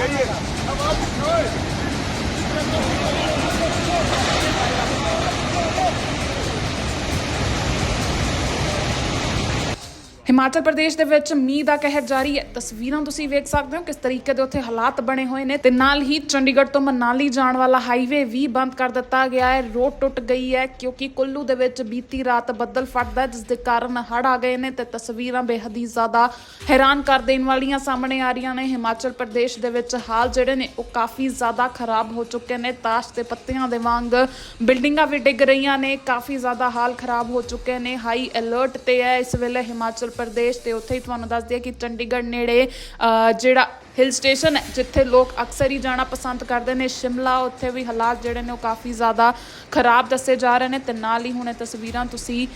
Aí. Tá maluco, Himachal Pradesh ਦੇ ਵਿੱਚ ਮੀਂਹ ਦਾ ਕਹਿਰ ਜਾਰੀ ਹੈ। ਤਸਵੀਰਾਂ ਤੁਸੀਂ ਵੇਖ ਸਕਦੇ ਹੋ ਕਿਸ ਤਰੀਕੇ ਦੇ ਉੱਥੇ ਹਾਲਾਤ ਬਣੇ ਹੋਏ ਨੇ ਤੇ ਨਾਲ ਹੀ ਚੰਡੀਗੜ੍ਹ ਤੋਂ ਮਨਾਲੀ ਜਾਣ ਵਾਲਾ ਹਾਈਵੇ ਵੀ ਬੰਦ ਕਰ ਦਿੱਤਾ ਗਿਆ ਹੈ। ਰੋਡ ਟੁੱਟ ਗਈ ਹੈ ਕਿਉਂਕਿ ਕੁੱਲੂ ਦੇ ਵਿੱਚ ਬੀਤੀ ਰਾਤ ਬੱਦਲ ਫਟਦਾ ਜਿਸ ਦੇ ਕਾਰਨ ਹੜ੍ਹ ਆ ਗਏ ਨੇ ਤੇ ਤਸਵੀਰਾਂ ਬੇਹੱਦ ਹੀ ਜ਼ਿਆਦਾ ਹੈਰਾਨ ਕਰ ਦੇਣ ਵਾਲੀਆਂ ਸਾਹਮਣੇ ਆ ਰਹੀਆਂ ਨੇ। ਹਿਮਾਚਲ ਪ੍ਰਦੇਸ਼ ਦੇ ਵਿੱਚ ਹਾਲ ਜਿਹੜੇ ਨੇ, ਉਹ ਕਾਫੀ ਜ਼ਿਆਦਾ ਖਰਾਬ ਹੋ ਚੁੱਕੇ ਨੇ। ਤਾਸ਼ ਦੇ ਪੱਤਿਆਂ ਦੇ ਵਾਂਗ ਬਿਲਡਿੰਗਾਂ ਵੀ ਡਿੱਗ ਰਹੀਆਂ ਨੇ। ਕਾਫੀ ਜ਼ਿਆਦਾ ਹਾਲ ਖਰਾਬ ਹੋ ਚੁੱਕੇ ਨੇ। ਹਾਈ ਅਲਰਟ ਤੇ ਹੈ। ਇਸ ਵੇਲੇ ਹਿਮਾਚਲ ਪ੍ਰਦੇਸ਼ ਤੇ ਉੱਥੇ ਹੀ ਤੁਹਾਨੂੰ ਦੱਸਦੀ ਹੈ ਕਿ ਚੰਡੀਗੜ੍ਹ ਨੇੜੇ ਜਿਹੜਾ ਹਿਲ ਸਟੇਸ਼ਨ ਹੈ ਜਿੱਥੇ ਲੋਕ ਅਕਸਰ ਹੀ ਜਾਣਾ ਪਸੰਦ ਕਰਦੇ ਨੇ। ਸ਼ਿਮਲਾ ਉੱਥੇ ਵੀ ਹਾਲਾਤ ਜਿਹੜੇ ਨੇ ਉਹ ਕਾਫੀ ਜ਼ਿਆਦਾ ਖਰਾਬ ਦੱਸੇ ਜਾ ਰਹੇ ਨੇ ਤੇ ਨਾਲ ਹੀ ਹੁਣ ਇਹ ਤਸਵੀਰਾਂ ਤੁਸੀਂ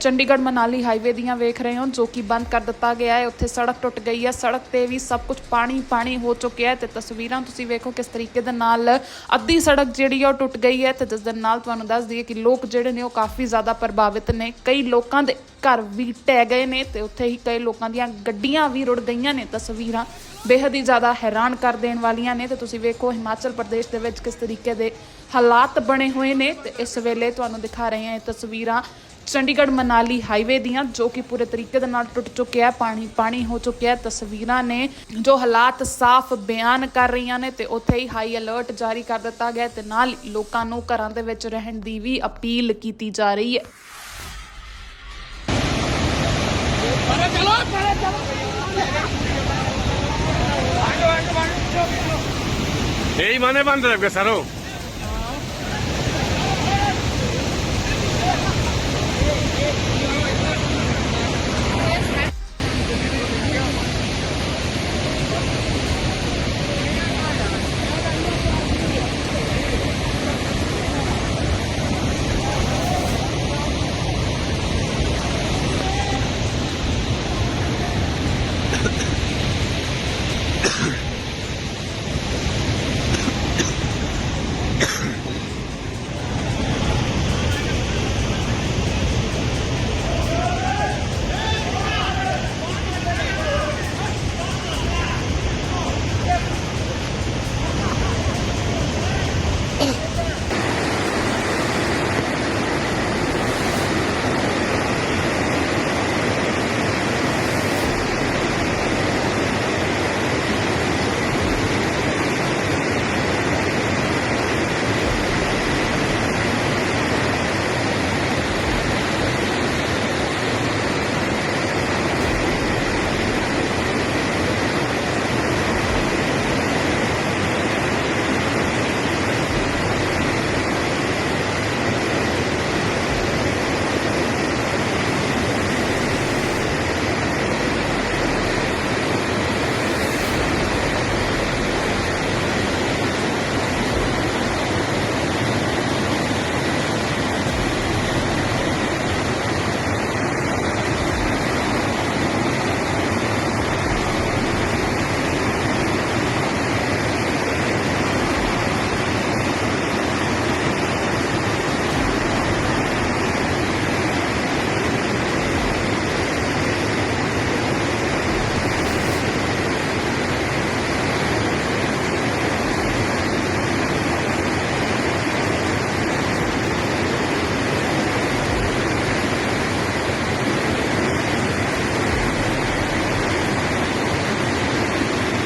ਚੰਡੀਗੜ੍ਹ ਮਨਾਲੀ ਹਾਈਵੇ ਦੀਆਂ ਵੇਖ ਰਹੇ ਹੋ, ਜੋ ਕਿ ਬੰਦ ਕਰ ਦਿੱਤਾ ਗਿਆ ਹੈ। ਉੱਥੇ ਸੜਕ ਟੁੱਟ ਗਈ ਹੈ, ਸੜਕ ਤੇ ਵੀ ਸਭ ਕੁਝ ਪਾਣੀ ਪਾਣੀ ਹੋ ਚੁੱਕਿਆ ਹੈ ਤੇ ਤਸਵੀਰਾਂ ਤੁਸੀਂ ਵੇਖੋ ਕਿਸ ਤਰੀਕੇ ਦੇ ਨਾਲ ਅੱਧੀ ਸੜਕ ਜਿਹੜੀ ਆ ਉਹ ਟੁੱਟ ਗਈ ਹੈ ਤੇ ਜਿਸ ਦੇ ਨਾਲ ਤੁਹਾਨੂੰ ਦੱਸ ਦਈਏ ਕਿ ਲੋਕ ਜਿਹੜੇ ਨੇ ਉਹ ਕਾਫੀ ਜ਼ਿਆਦਾ ਪ੍ਰਭਾਵਿਤ ਨੇ। ਕਈ ਲੋਕਾਂ ਦੇ ਘਰ ਵੀ ਟਹਿ ਗਏ ਨੇ ਤੇ ਉੱਥੇ ਹੀ ਕਈ ਲੋਕਾਂ ਦੀਆਂ ਗੱਡੀਆਂ ਵੀ ਰੁੜ ਗਈਆਂ ਨੇ। ਤਸਵੀਰਾਂ ਬੇਹੱਦ ਹੀ ਜ਼ਿਆਦਾ ਹੈਰਾਨ ਕਰ ਦੇਣ ਵਾਲੀਆਂ ਨੇ ਤੇ ਤੁਸੀਂ ਵੇਖੋ ਹਿਮਾਚਲ ਪ੍ਰਦੇਸ਼ ਦੇ ਵਿੱਚ ਕਿਸ ਤਰੀਕੇ ਦੇ ਹਾਲਾਤ ਬਣੇ ਹੋਏ ਨੇ ਤੇ ਇਸ ਵੇਲੇ ਤੁਹਾਨੂੰ ਦਿਖਾ ਰਹੇ ਹਾਂ ਇਹ ਤਸਵੀਰਾਂ ਚੰਡੀਗੜ੍ਹ ਮਨਾਲੀ ਹਾਈਵੇ ਦੀਆਂ, ਜੋ ਕਿ ਪੂਰੇ ਤਰੀਕੇ ਦੇ ਨਾਲ ਟੁੱਟ ਚੁੱਕਿਆ ਹੈ, ਪਾਣੀ ਪਾਣੀ ਹੋ ਚੁੱਕਿਆ ਹੈ, ਤਸਵੀਰਾਂ ਨੇ ਜੋ ਹਾਲਾਤ ਸਾਫ਼ ਬਿਆਨ ਕਰ ਰਹੀਆਂ ਨੇ ਤੇ ਉੱਥੇ ਹੀ ਹਾਈ ਅਲਰਟ ਜਾਰੀ ਕਰ ਦਿੱਤਾ ਗਿਆ ਤੇ ਨਾਲ ਲੋਕਾਂ ਨੂੰ ਘਰਾਂ ਦੇ ਵਿੱਚ ਰਹਿਣ ਦੀ ਵੀ ਅਪੀਲ ਕੀਤੀ ਜਾ ਰਹੀ ਹੈ। এই মানে বান্ধব গে স্যারও।